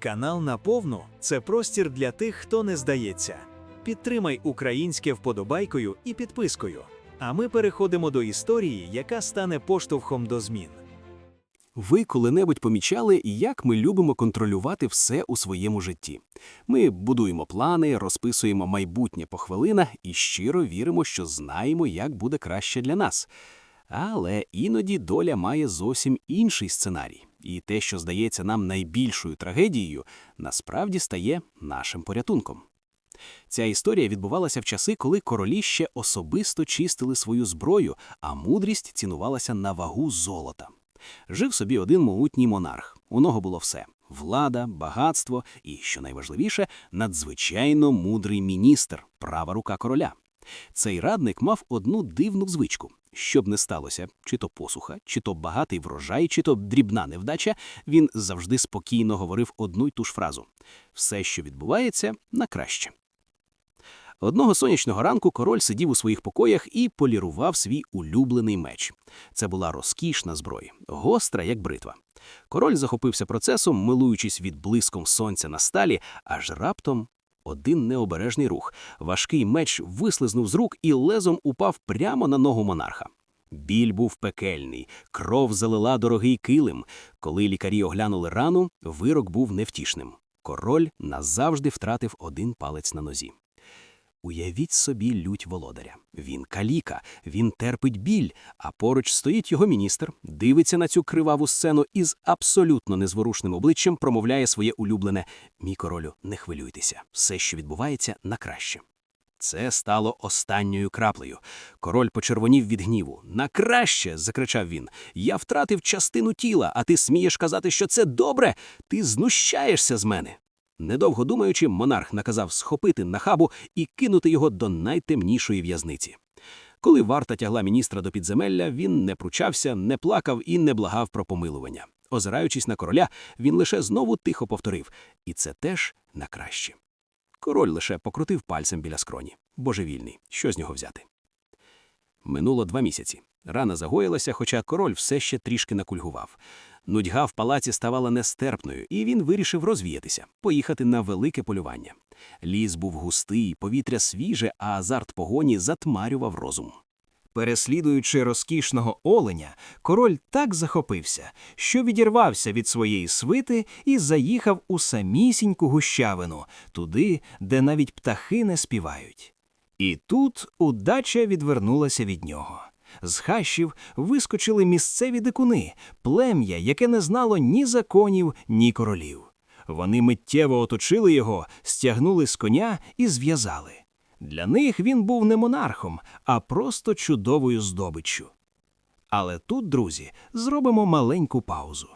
Канал Наповну це простір для тих, хто не здається. Підтримай українське вподобайкою і підпискою. А ми переходимо до історії, яка стане поштовхом до змін. Ви коли-небудь помічали, як ми любимо контролювати все у своєму житті. Ми будуємо плани, розписуємо майбутнє по хвилинах і щиро віримо, що знаємо, як буде краще для нас. Але іноді доля має зовсім інший сценарій, і те, що здається нам найбільшою трагедією, насправді стає нашим порятунком. Ця історія відбувалася в часи, коли королі ще особисто чистили свою зброю, а мудрість цінувалася на вагу золота. Жив собі один могутній монарх. У нього було все: влада, багатство і, що найважливіше, надзвичайно мудрий міністр, права рука короля. Цей радник мав одну дивну звичку. Щоб не сталося, чи то посуха, чи то багатий врожай, чи то дрібна невдача, він завжди спокійно говорив одну й ту ж фразу: все, що відбувається, на краще. Одного сонячного ранку король сидів у своїх покоях і полірував свій улюблений меч. Це була розкішна зброя, гостра, як бритва. Король захопився процесом, милуючись від блиском сонця на сталі, аж раптом один необережний рух. Важкий меч вислизнув з рук і лезом упав прямо на ногу монарха. Біль був пекельний, кров залила дорогий килим. Коли лікарі оглянули рану, вирок був невтішним. Король назавжди втратив один палець на нозі. Уявіть собі лють володаря. Він каліка, він терпить біль, а поруч стоїть його міністр, дивиться на цю криваву сцену і з абсолютно незворушним обличчям промовляє своє улюблене «Мій королю, не хвилюйтеся, все, що відбувається, на краще». Це стало останньою краплею. Король почервонів від гніву. На краще. закричав він. Я втратив частину тіла, а ти смієш казати, що це добре? Ти знущаєшся з мене. Недовго думаючи, монарх наказав схопити нахабу і кинути його до найтемнішої в'язниці. Коли варта тягла міністра до підземелля, він не пручався, не плакав і не благав про помилування. Озираючись на короля, він лише знову тихо повторив і це теж на краще. Король лише покрутив пальцем біля скроні. Божевільний, що з нього взяти? Минуло два місяці. Рана загоїлася, хоча король все ще трішки накульгував. Нудьга в палаці ставала нестерпною, і він вирішив розвіятися, поїхати на велике полювання. Ліс був густий, повітря свіже, а азарт погоні затмарював розум. Переслідуючи розкішного оленя, король так захопився, що відірвався від своєї свити і заїхав у самісіньку гущавину, туди, де навіть птахи не співають. І тут удача відвернулася від нього. З хащів вискочили місцеві дикуни, плем'я, яке не знало ні законів, ні королів. Вони миттєво оточили його, стягнули з коня і зв'язали. Для них він був не монархом, а просто чудовою здобиччю. Але тут, друзі, зробимо маленьку паузу.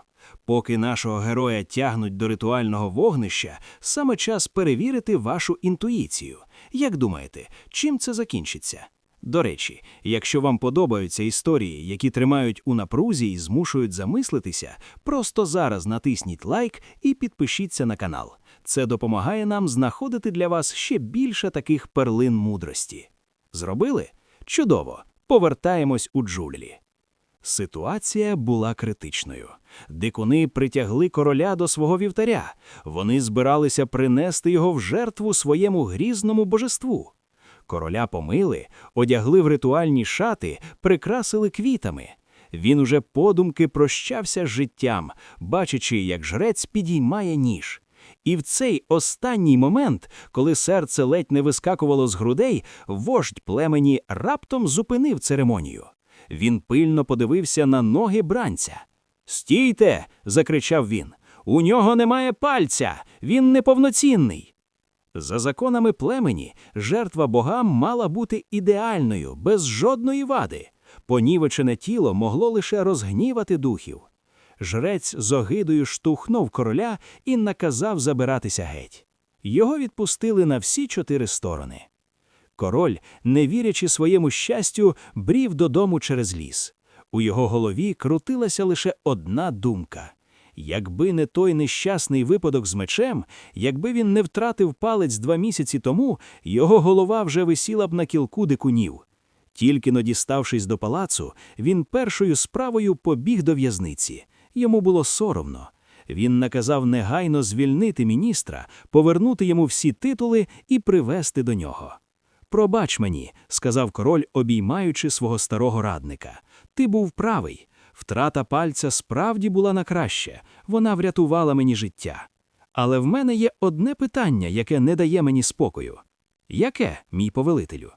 Поки нашого героя тягнуть до ритуального вогнища, саме час перевірити вашу інтуїцію. Як думаєте, чим це закінчиться? До речі, якщо вам подобаються історії, які тримають у напрузі і змушують замислитися, просто зараз натисніть лайк і підпишіться на канал. Це допомагає нам знаходити для вас ще більше таких перлин мудрості. Зробили? Чудово! Повертаємось у джулі. Ситуація була критичною. Дикуни притягли короля до свого вівтаря. Вони збиралися принести його в жертву своєму грізному божеству. Короля помили, одягли в ритуальні шати, прикрасили квітами. Він уже подумки прощався з життям, бачачи, як жрець підіймає ніж. І в цей останній момент, коли серце ледь не вискакувало з грудей, вождь племені раптом зупинив церемонію. Він пильно подивився на ноги бранця. Стійте. закричав він. У нього немає пальця, він неповноцінний. За законами племені, жертва богам мала бути ідеальною, без жодної вади. Понівечене тіло могло лише розгнівати духів. Жрець з огидою штовхнув короля і наказав забиратися геть. Його відпустили на всі чотири сторони. Король, не вірячи своєму щастю, брів додому через ліс. У його голові крутилася лише одна думка. Якби не той нещасний випадок з мечем, якби він не втратив палець два місяці тому, його голова вже висіла б на кілку дикунів. Тільки но діставшись до палацу, він першою справою побіг до в'язниці. Йому було соромно. Він наказав негайно звільнити міністра, повернути йому всі титули і привести до нього. Пробач мені, сказав король, обіймаючи свого старого радника. Ти був правий. Втрата пальця справді була на краще, вона врятувала мені життя. Але в мене є одне питання, яке не дає мені спокою. Яке, мій повелителю?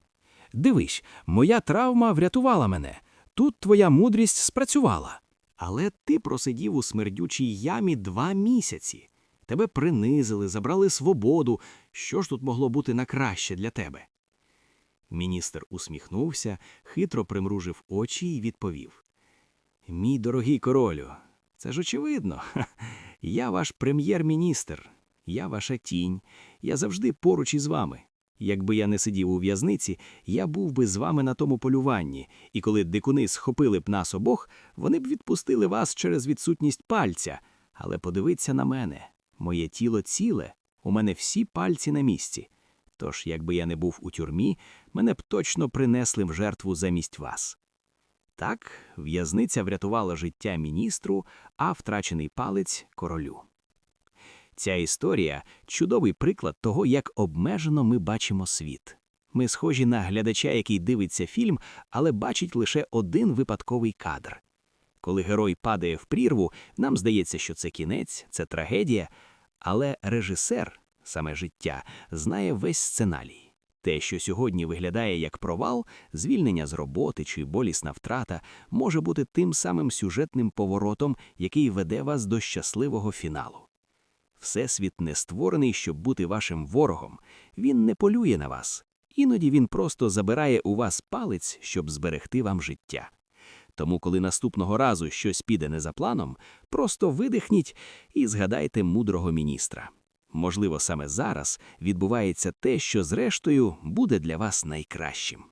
Дивись, моя травма врятувала мене. Тут твоя мудрість спрацювала. Але ти просидів у смердючій ямі два місяці. Тебе принизили, забрали свободу. Що ж тут могло бути на краще для тебе? Міністр усміхнувся, хитро примружив очі і відповів: Мій дорогий королю, це ж очевидно. Я ваш прем'єр-міністр, я ваша тінь, я завжди поруч із вами. Якби я не сидів у в'язниці, я був би з вами на тому полюванні, і коли дикуни схопили б нас обох, вони б відпустили вас через відсутність пальця. Але подивіться на мене, моє тіло ціле, у мене всі пальці на місці. Тож, якби я не був у тюрмі, мене б точно принесли в жертву замість вас. Так, в'язниця врятувала життя міністру, а втрачений палець королю. Ця історія чудовий приклад того, як обмежено ми бачимо світ. Ми схожі на глядача, який дивиться фільм, але бачить лише один випадковий кадр. Коли герой падає в прірву, нам здається, що це кінець, це трагедія, але режисер, саме життя, знає весь сценарій. Те, що сьогодні виглядає як провал, звільнення з роботи чи болісна втрата, може бути тим самим сюжетним поворотом, який веде вас до щасливого фіналу. Всесвіт не створений, щоб бути вашим ворогом. Він не полює на вас. Іноді він просто забирає у вас палець, щоб зберегти вам життя. Тому, коли наступного разу щось піде не за планом, просто видихніть і згадайте мудрого міністра. Можливо, саме зараз відбувається те, що зрештою буде для вас найкращим.